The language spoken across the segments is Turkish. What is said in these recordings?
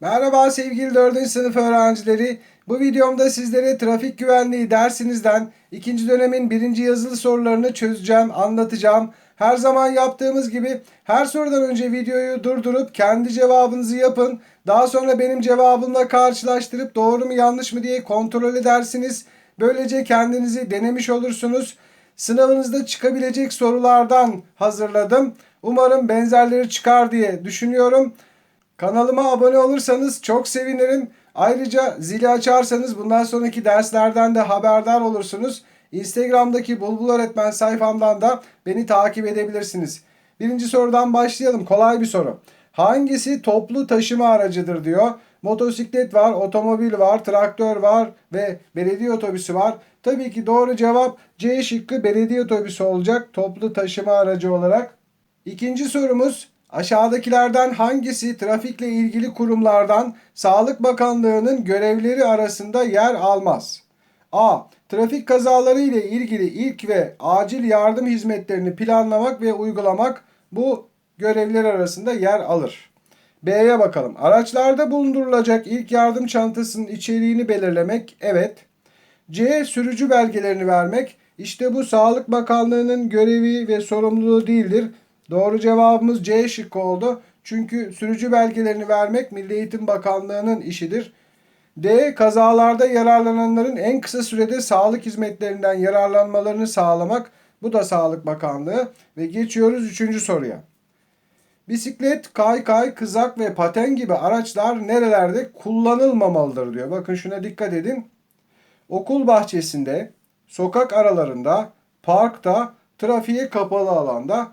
Merhaba sevgili 4. sınıf öğrencileri. Bu videomda sizlere trafik güvenliği dersinizden ikinci dönemin birinci yazılı sorularını çözeceğim, anlatacağım. Her zaman yaptığımız gibi her sorudan önce videoyu durdurup kendi cevabınızı yapın. Daha sonra benim cevabımla karşılaştırıp doğru mu yanlış mı diye kontrol edersiniz. Böylece kendinizi denemiş olursunuz. Sınavınızda çıkabilecek sorulardan hazırladım. Umarım benzerleri çıkar diye düşünüyorum. Kanalıma abone olursanız çok sevinirim. Ayrıca zili açarsanız bundan sonraki derslerden de haberdar olursunuz. Instagram'daki Bulbul Öğretmen sayfamdan da beni takip edebilirsiniz. Birinci sorudan başlayalım. Kolay bir soru. Hangisi toplu taşıma aracıdır diyor. Motosiklet var, otomobil var, traktör var ve belediye otobüsü var. Tabii ki doğru cevap C şıkkı belediye otobüsü olacak toplu taşıma aracı olarak. İkinci sorumuz aşağıdakilerden hangisi trafikle ilgili kurumlardan Sağlık Bakanlığı'nın görevleri arasında yer almaz? A. Trafik kazaları ile ilgili ilk ve acil yardım hizmetlerini planlamak ve uygulamak bu görevler arasında yer alır. B'ye bakalım. Araçlarda bulundurulacak ilk yardım çantasının içeriğini belirlemek. Evet. C. Sürücü belgelerini vermek. İşte bu Sağlık Bakanlığı'nın görevi ve sorumluluğu değildir. Doğru cevabımız C şıkkı oldu. Çünkü sürücü belgelerini vermek Milli Eğitim Bakanlığı'nın işidir. D. Kazalarda yararlananların en kısa sürede sağlık hizmetlerinden yararlanmalarını sağlamak. Bu da Sağlık Bakanlığı. Ve geçiyoruz üçüncü soruya. Bisiklet, kaykay, kızak ve paten gibi araçlar nerelerde kullanılmamalıdır diyor. Bakın şuna dikkat edin. Okul bahçesinde, sokak aralarında, parkta, trafiğe kapalı alanda.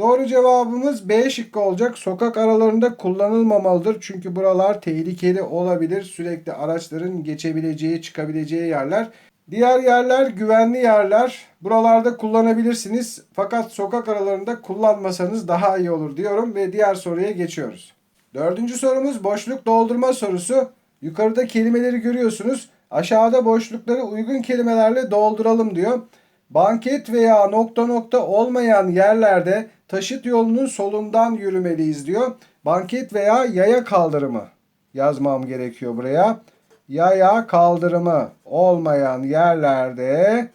Doğru cevabımız B şıkkı olacak. Sokak aralarında kullanılmamalıdır. Çünkü buralar tehlikeli olabilir. Sürekli araçların geçebileceği, çıkabileceği yerler. Diğer yerler güvenli yerler. Buralarda kullanabilirsiniz. Fakat sokak aralarında kullanmasanız daha iyi olur diyorum ve diğer soruya geçiyoruz. Dördüncü sorumuz boşluk doldurma sorusu. Yukarıda kelimeleri görüyorsunuz. Aşağıda boşlukları uygun kelimelerle dolduralım diyor. Banket veya nokta nokta olmayan yerlerde taşıt yolunun solundan yürümeliyiz diyor. Banket veya yaya kaldırımı yazmam gerekiyor buraya. Yaya kaldırımı olmayan yerlerde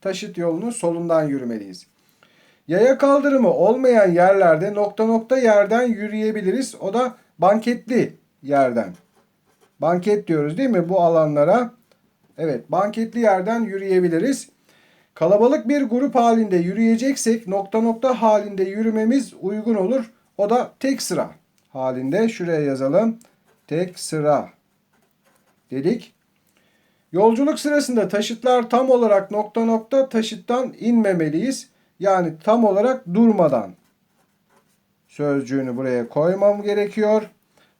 taşıt yolunun solundan yürümeliyiz. Yaya kaldırımı olmayan yerlerde nokta nokta yerden yürüyebiliriz. O da banketli yerden. Banket diyoruz değil mi bu alanlara? Evet banketli yerden yürüyebiliriz. Kalabalık bir grup halinde yürüyeceksek nokta nokta halinde yürümemiz uygun olur. O da tek sıra halinde. Şuraya yazalım. Tek sıra dedik. Yolculuk sırasında taşıtlar tam olarak nokta nokta taşıttan inmemeliyiz. Yani tam olarak durmadan sözcüğünü buraya koymam gerekiyor.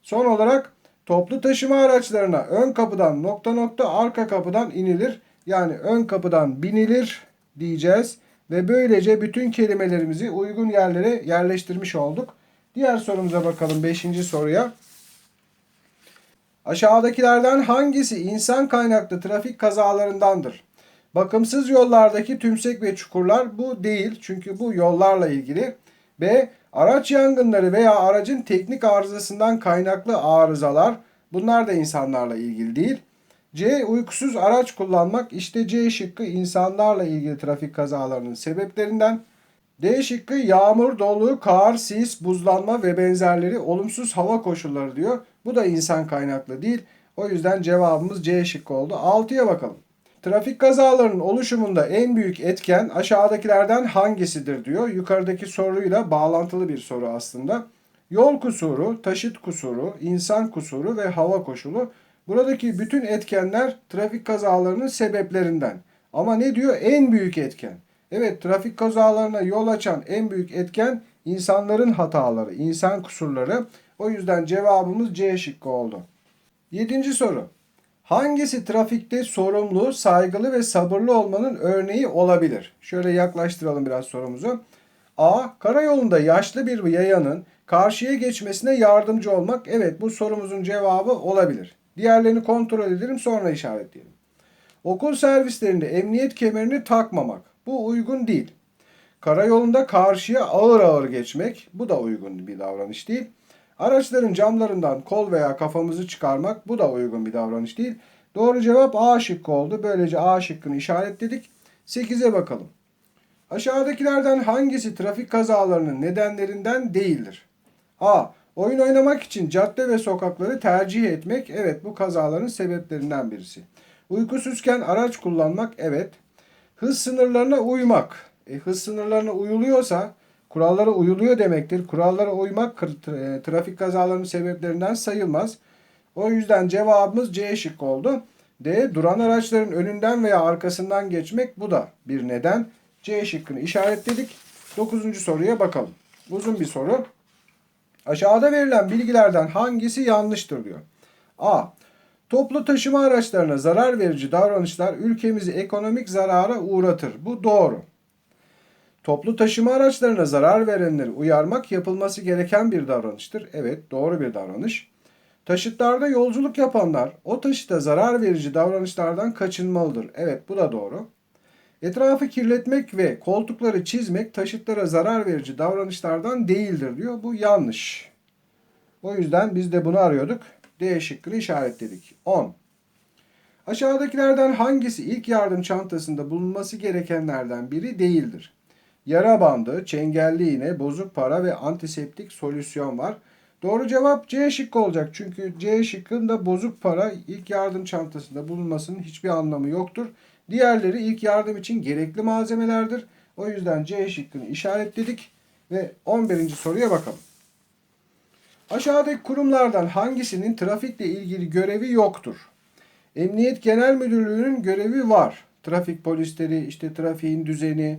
Son olarak toplu taşıma araçlarına ön kapıdan nokta nokta arka kapıdan inilir. Yani ön kapıdan binilir diyeceğiz. Ve böylece bütün kelimelerimizi uygun yerlere yerleştirmiş olduk. Diğer sorumuza bakalım 5. soruya. Aşağıdakilerden hangisi insan kaynaklı trafik kazalarındandır? Bakımsız yollardaki tümsek ve çukurlar bu değil. Çünkü bu yollarla ilgili. B. Araç yangınları veya aracın teknik arızasından kaynaklı arızalar. Bunlar da insanlarla ilgili değil. C. Uykusuz araç kullanmak. İşte C şıkkı insanlarla ilgili trafik kazalarının sebeplerinden. D şıkkı yağmur, dolu, kar, sis, buzlanma ve benzerleri olumsuz hava koşulları diyor. Bu da insan kaynaklı değil. O yüzden cevabımız C şıkkı oldu. 6'ya bakalım. Trafik kazalarının oluşumunda en büyük etken aşağıdakilerden hangisidir diyor. Yukarıdaki soruyla bağlantılı bir soru aslında. Yol kusuru, taşıt kusuru, insan kusuru ve hava koşulu. Buradaki bütün etkenler trafik kazalarının sebeplerinden. Ama ne diyor? En büyük etken. Evet trafik kazalarına yol açan en büyük etken insanların hataları, insan kusurları. O yüzden cevabımız C şıkkı oldu. Yedinci soru. Hangisi trafikte sorumlu, saygılı ve sabırlı olmanın örneği olabilir? Şöyle yaklaştıralım biraz sorumuzu. A. Karayolunda yaşlı bir yayanın karşıya geçmesine yardımcı olmak. Evet bu sorumuzun cevabı olabilir. Diğerlerini kontrol edelim sonra işaretleyelim. Okul servislerinde emniyet kemerini takmamak. Bu uygun değil. Karayolunda karşıya ağır ağır geçmek. Bu da uygun bir davranış değil. Araçların camlarından kol veya kafamızı çıkarmak bu da uygun bir davranış değil. Doğru cevap A şıkkı oldu. Böylece A şıkkını işaretledik. 8'e bakalım. Aşağıdakilerden hangisi trafik kazalarının nedenlerinden değildir? A. Oyun oynamak için cadde ve sokakları tercih etmek. Evet bu kazaların sebeplerinden birisi. Uykusuzken araç kullanmak. Evet. Hız sınırlarına uymak. E, hız sınırlarına uyuluyorsa kurallara uyuluyor demektir. Kurallara uymak e, trafik kazalarının sebeplerinden sayılmaz. O yüzden cevabımız C şıkkı oldu. D. Duran araçların önünden veya arkasından geçmek. Bu da bir neden. C şıkkını işaretledik. Dokuzuncu soruya bakalım. Uzun bir soru. Aşağıda verilen bilgilerden hangisi yanlıştır diyor. A. Toplu taşıma araçlarına zarar verici davranışlar ülkemizi ekonomik zarara uğratır. Bu doğru. Toplu taşıma araçlarına zarar verenleri uyarmak yapılması gereken bir davranıştır. Evet, doğru bir davranış. Taşıtlarda yolculuk yapanlar o taşıta zarar verici davranışlardan kaçınmalıdır. Evet, bu da doğru. Etrafı kirletmek ve koltukları çizmek taşıtlara zarar verici davranışlardan değildir diyor. Bu yanlış. O yüzden biz de bunu arıyorduk. D şıkkını işaretledik. 10. Aşağıdakilerden hangisi ilk yardım çantasında bulunması gerekenlerden biri değildir? Yara bandı, çengelli iğne, bozuk para ve antiseptik solüsyon var. Doğru cevap C şıkkı olacak. Çünkü C şıkkında bozuk para ilk yardım çantasında bulunmasının hiçbir anlamı yoktur. Diğerleri ilk yardım için gerekli malzemelerdir. O yüzden C şıkkını işaretledik ve 11. soruya bakalım. Aşağıdaki kurumlardan hangisinin trafikle ilgili görevi yoktur? Emniyet Genel Müdürlüğü'nün görevi var. Trafik polisleri, işte trafiğin düzeni.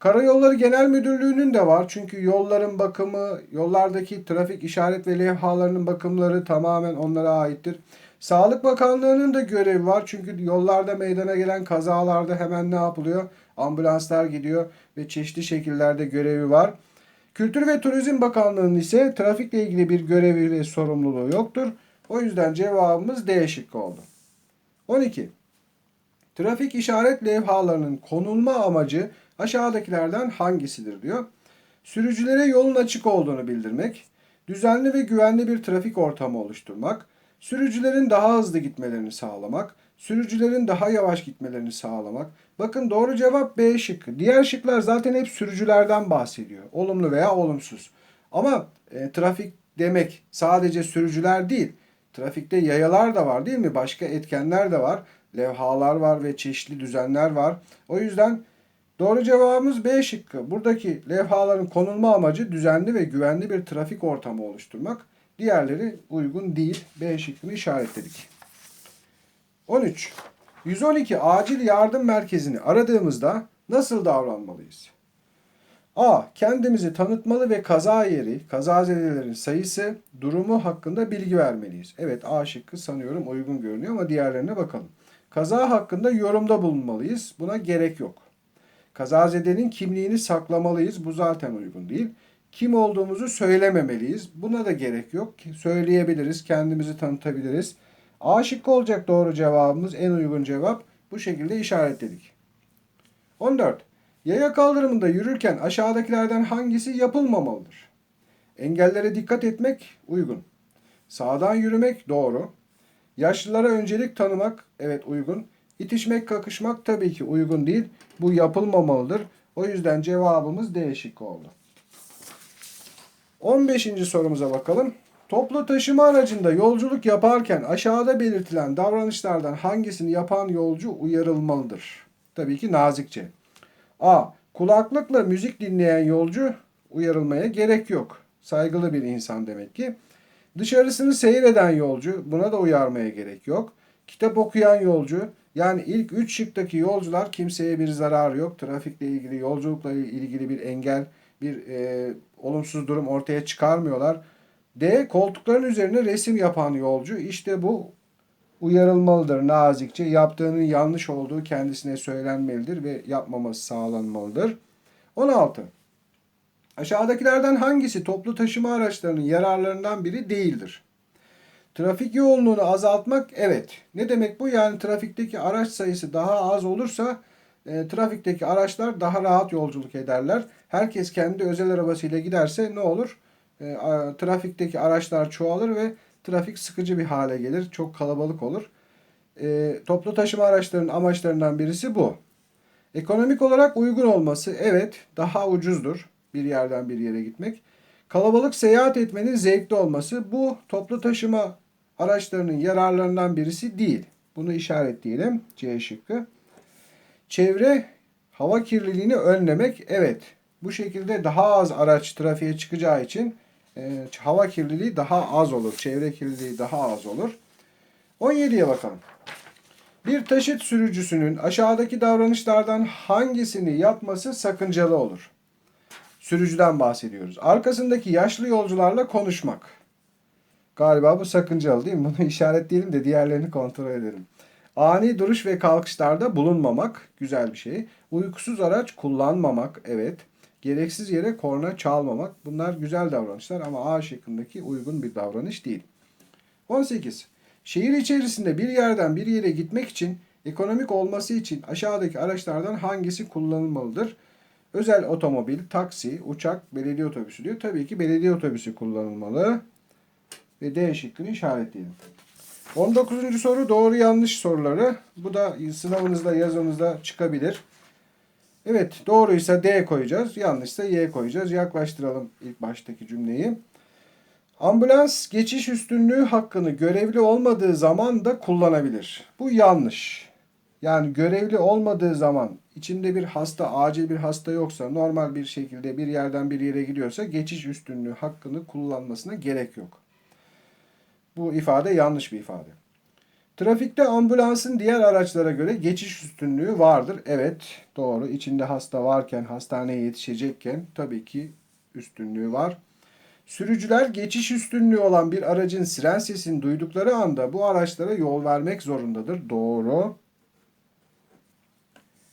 Karayolları Genel Müdürlüğü'nün de var. Çünkü yolların bakımı, yollardaki trafik işaret ve levhalarının bakımları tamamen onlara aittir. Sağlık Bakanlığı'nın da görevi var. Çünkü yollarda meydana gelen kazalarda hemen ne yapılıyor? Ambulanslar gidiyor ve çeşitli şekillerde görevi var. Kültür ve Turizm Bakanlığı'nın ise trafikle ilgili bir görevi ve sorumluluğu yoktur. O yüzden cevabımız D şıkkı oldu. 12. Trafik işaret levhalarının konulma amacı aşağıdakilerden hangisidir diyor. Sürücülere yolun açık olduğunu bildirmek, düzenli ve güvenli bir trafik ortamı oluşturmak, sürücülerin daha hızlı gitmelerini sağlamak, sürücülerin daha yavaş gitmelerini sağlamak. Bakın doğru cevap B şıkkı. Diğer şıklar zaten hep sürücülerden bahsediyor. Olumlu veya olumsuz. Ama e, trafik demek sadece sürücüler değil. Trafikte yayalar da var değil mi? Başka etkenler de var. Levhalar var ve çeşitli düzenler var. O yüzden doğru cevabımız B şıkkı. Buradaki levhaların konulma amacı düzenli ve güvenli bir trafik ortamı oluşturmak. Diğerleri uygun değil. B şıkkını işaretledik. 13. 112 acil yardım merkezini aradığımızda nasıl davranmalıyız? A. Kendimizi tanıtmalı ve kaza yeri, kazazedelerin sayısı, durumu hakkında bilgi vermeliyiz. Evet A şıkkı sanıyorum uygun görünüyor ama diğerlerine bakalım. Kaza hakkında yorumda bulunmalıyız. Buna gerek yok. Kazazedenin kimliğini saklamalıyız. Bu zaten uygun değil. Kim olduğumuzu söylememeliyiz. Buna da gerek yok. Söyleyebiliriz, kendimizi tanıtabiliriz. A şıkkı olacak doğru cevabımız. En uygun cevap. Bu şekilde işaretledik. 14. Yaya kaldırımında yürürken aşağıdakilerden hangisi yapılmamalıdır? Engellere dikkat etmek uygun. Sağdan yürümek doğru. Yaşlılara öncelik tanımak evet uygun. İtişmek, kakışmak tabii ki uygun değil. Bu yapılmamalıdır. O yüzden cevabımız D şıkkı oldu. 15. sorumuza bakalım. Toplu taşıma aracında yolculuk yaparken aşağıda belirtilen davranışlardan hangisini yapan yolcu uyarılmalıdır? Tabii ki nazikçe. A. Kulaklıkla müzik dinleyen yolcu uyarılmaya gerek yok. Saygılı bir insan demek ki. Dışarısını seyreden yolcu buna da uyarmaya gerek yok. Kitap okuyan yolcu yani ilk 3 şıktaki yolcular kimseye bir zararı yok. Trafikle ilgili, yolculukla ilgili bir engel, bir e, olumsuz durum ortaya çıkarmıyorlar. D. Koltukların üzerine resim yapan yolcu. İşte bu uyarılmalıdır nazikçe. Yaptığının yanlış olduğu kendisine söylenmelidir ve yapmaması sağlanmalıdır. 16. Aşağıdakilerden hangisi toplu taşıma araçlarının yararlarından biri değildir? Trafik yoğunluğunu azaltmak evet. Ne demek bu? Yani trafikteki araç sayısı daha az olursa e, trafikteki araçlar daha rahat yolculuk ederler. Herkes kendi özel arabasıyla giderse ne olur? e, a- trafikteki araçlar çoğalır ve trafik sıkıcı bir hale gelir. Çok kalabalık olur. E, toplu taşıma araçlarının amaçlarından birisi bu. Ekonomik olarak uygun olması evet daha ucuzdur bir yerden bir yere gitmek. Kalabalık seyahat etmenin zevkli olması bu toplu taşıma araçlarının yararlarından birisi değil. Bunu işaretleyelim C şıkkı. Çevre hava kirliliğini önlemek evet. Bu şekilde daha az araç trafiğe çıkacağı için e, hava kirliliği daha az olur. Çevre kirliliği daha az olur. 17'ye bakalım. Bir taşıt sürücüsünün aşağıdaki davranışlardan hangisini yapması sakıncalı olur? Sürücüden bahsediyoruz. Arkasındaki yaşlı yolcularla konuşmak. Galiba bu sakıncalı değil mi? Bunu işaretleyelim de diğerlerini kontrol edelim. Ani duruş ve kalkışlarda bulunmamak güzel bir şey. Uykusuz araç kullanmamak evet. Gereksiz yere korna çalmamak bunlar güzel davranışlar ama A şıkkındaki uygun bir davranış değil. 18. Şehir içerisinde bir yerden bir yere gitmek için ekonomik olması için aşağıdaki araçlardan hangisi kullanılmalıdır? Özel otomobil, taksi, uçak, belediye otobüsü diyor. Tabii ki belediye otobüsü kullanılmalı. Ve D şıkkını işaretleyelim. 19. soru doğru yanlış soruları. Bu da sınavınızda yazınızda çıkabilir. Evet doğruysa D koyacağız. Yanlışsa Y koyacağız. Yaklaştıralım ilk baştaki cümleyi. Ambulans geçiş üstünlüğü hakkını görevli olmadığı zaman da kullanabilir. Bu yanlış. Yani görevli olmadığı zaman içinde bir hasta, acil bir hasta yoksa, normal bir şekilde bir yerden bir yere gidiyorsa geçiş üstünlüğü hakkını kullanmasına gerek yok. Bu ifade yanlış bir ifade. Trafikte ambulansın diğer araçlara göre geçiş üstünlüğü vardır. Evet, doğru. İçinde hasta varken, hastaneye yetişecekken tabii ki üstünlüğü var. Sürücüler geçiş üstünlüğü olan bir aracın siren sesini duydukları anda bu araçlara yol vermek zorundadır. Doğru.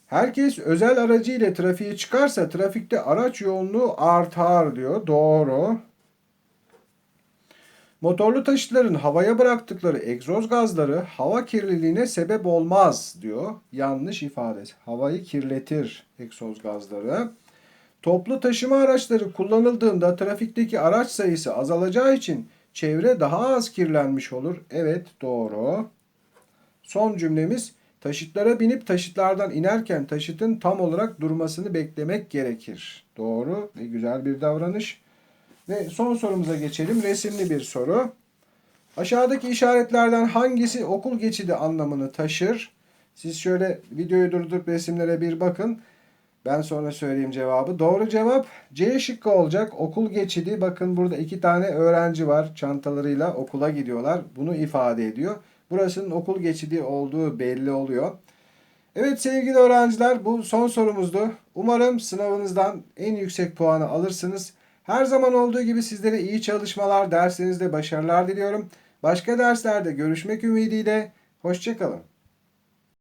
Herkes özel aracı ile trafiğe çıkarsa trafikte araç yoğunluğu artar diyor. Doğru. Motorlu taşıtların havaya bıraktıkları egzoz gazları hava kirliliğine sebep olmaz diyor. Yanlış ifade. Havayı kirletir egzoz gazları. Toplu taşıma araçları kullanıldığında trafikteki araç sayısı azalacağı için çevre daha az kirlenmiş olur. Evet doğru. Son cümlemiz taşıtlara binip taşıtlardan inerken taşıtın tam olarak durmasını beklemek gerekir. Doğru ve güzel bir davranış. Ve son sorumuza geçelim. Resimli bir soru. Aşağıdaki işaretlerden hangisi okul geçidi anlamını taşır? Siz şöyle videoyu durdurup resimlere bir bakın. Ben sonra söyleyeyim cevabı. Doğru cevap C şıkkı olacak. Okul geçidi. Bakın burada iki tane öğrenci var. Çantalarıyla okula gidiyorlar. Bunu ifade ediyor. Burasının okul geçidi olduğu belli oluyor. Evet sevgili öğrenciler bu son sorumuzdu. Umarım sınavınızdan en yüksek puanı alırsınız. Her zaman olduğu gibi sizlere iyi çalışmalar, derslerinizde başarılar diliyorum. Başka derslerde görüşmek ümidiyle. Hoşçakalın.